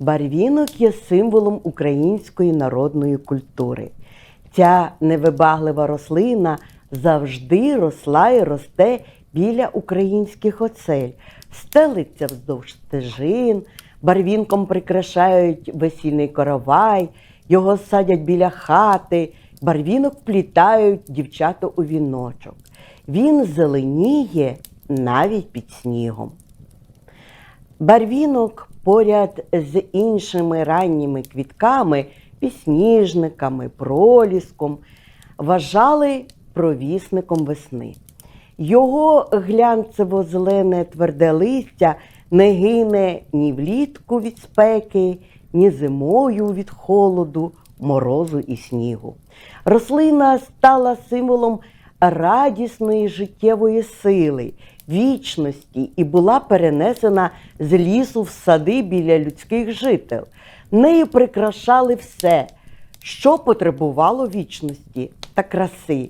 Барвінок є символом української народної культури. Ця невибаглива рослина завжди росла і росте біля українських оцель, стелиться вздовж стежин, барвінком прикрашають весільний коровай, його садять біля хати, барвінок плітають дівчата у віночок. Він зеленіє навіть під снігом. Барвінок поряд з іншими ранніми квітками, пісніжниками, проліском, вважали провісником весни. Його глянцево-зелене тверде листя не гине ні влітку від спеки, ні зимою від холоду, морозу і снігу. Рослина стала символом радісної життєвої сили, вічності і була перенесена з лісу в сади біля людських жител. Нею прикрашали все, що потребувало вічності та краси,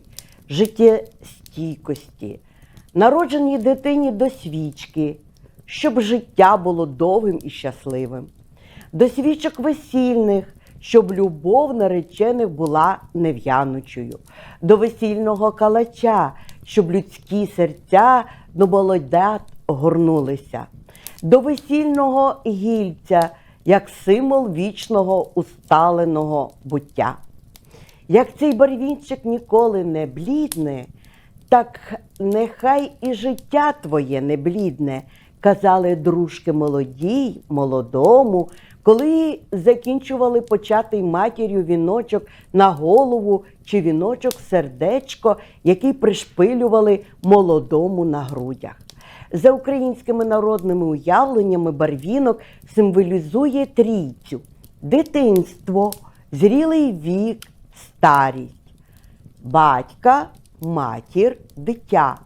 життєстійкості, народженій дитині до свічки, щоб життя було довгим і щасливим, до свічок весільних, щоб любов наречених була нев'янучою, до весільного калача, щоб людські серця до молодят горнулися, до весільного гільця, як символ вічного усталеного буття. Як цей барвінчик ніколи не блідне, так нехай і життя твоє не блідне, казали дружки молодій, молодому, коли закінчували початий матір'ю віночок на голову чи віночок сердечко, який пришпилювали молодому на грудях. За українськими народними уявленнями барвінок символізує трійцю. Дитинство, зрілий вік, старість, батька, матір, дитя,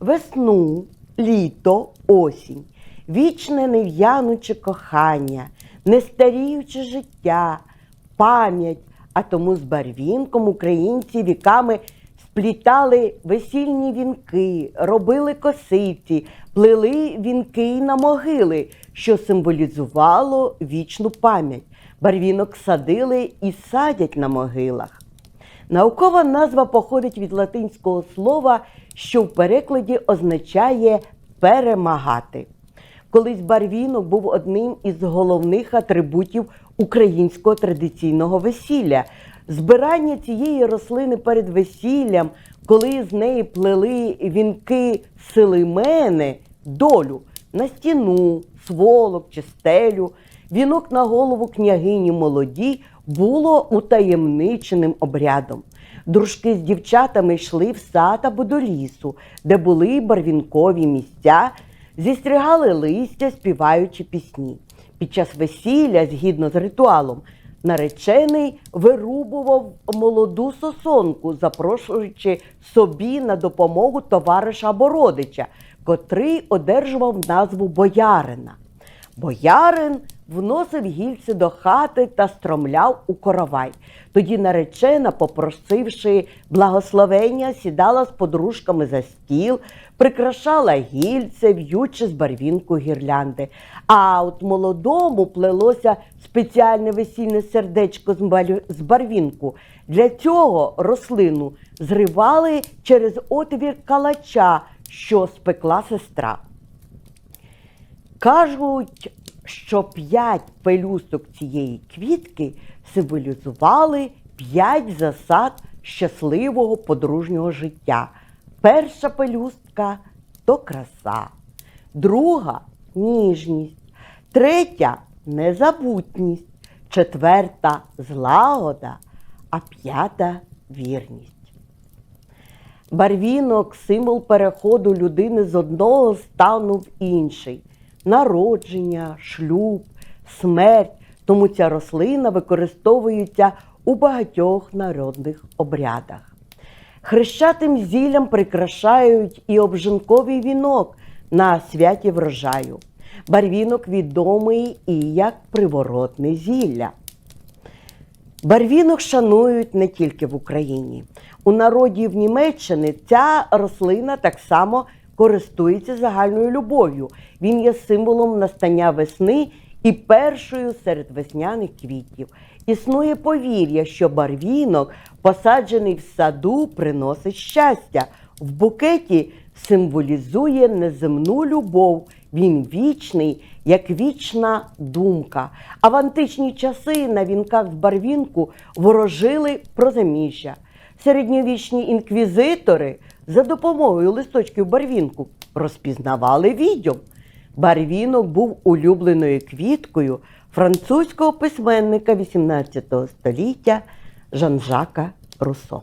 весну, літо, осінь, вічне нев'януче кохання, нестаріюче життя, пам'ять, а тому з барвінком українці віками сплітали весільні вінки, робили косиці, плели вінки на могили, що символізувало вічну пам'ять. Барвінок садили і садять на могилах. Наукова назва походить від латинського слова, що в перекладі означає перемагати. Колись барвінок був одним із головних атрибутів українського традиційного весілля. Збирання цієї рослини перед весіллям, коли з неї плели вінки силимени, долю на стіну, сволок чи стелю, вінок на голову княгині молодій було утаємниченим обрядом. Дружки з дівчатами йшли в сад або до лісу, де були барвінкові місця, зістригали листя, співаючи пісні. Під час весілля, згідно з ритуалом, наречений вирубував молоду сосонку, запрошуючи собі на допомогу товариша або родича, котрий одержував назву боярина. Боярин вносив гільці до хати та стромляв у коровай. Тоді наречена, попросивши благословення, сідала з подружками за стіл, прикрашала гільце, в'ючи з барвінку гірлянди. А от молодому плелося спеціальне весільне сердечко з барвінку. Для цього рослину зривали через отвір калача, що спекла сестра. Кажуть, що п'ять пелюсток цієї квітки символізували п'ять засад щасливого подружнього життя. Перша пелюстка то краса, друга ніжність, третя незабутність, четверта злагода, а п'ята вірність. Барвінок символ переходу людини з одного стану в інший, народження, шлюб, смерть. Тому ця рослина використовується у багатьох народних обрядах. Хрещатим зіллям прикрашають і обжинковий вінок на святі врожаю. Барвінок відомий і як приворотне зілля. Барвінок шанують не тільки в Україні. У народі в Німеччині ця рослина так само користується загальною любов'ю. Він є символом настання весни і першою серед весняних квітів. Існує повір'я, що барвінок, посаджений в саду, приносить щастя. В букеті символізує неземну любов. Він вічний, як вічна думка. А в античні часи на вінках з барвінку ворожили про заміжжя. Середньовічні інквізитори за допомогою листочків барвінку розпізнавали відьом. Барвінок був улюбленою квіткою французького письменника XVIII століття Жан-Жака Руссо.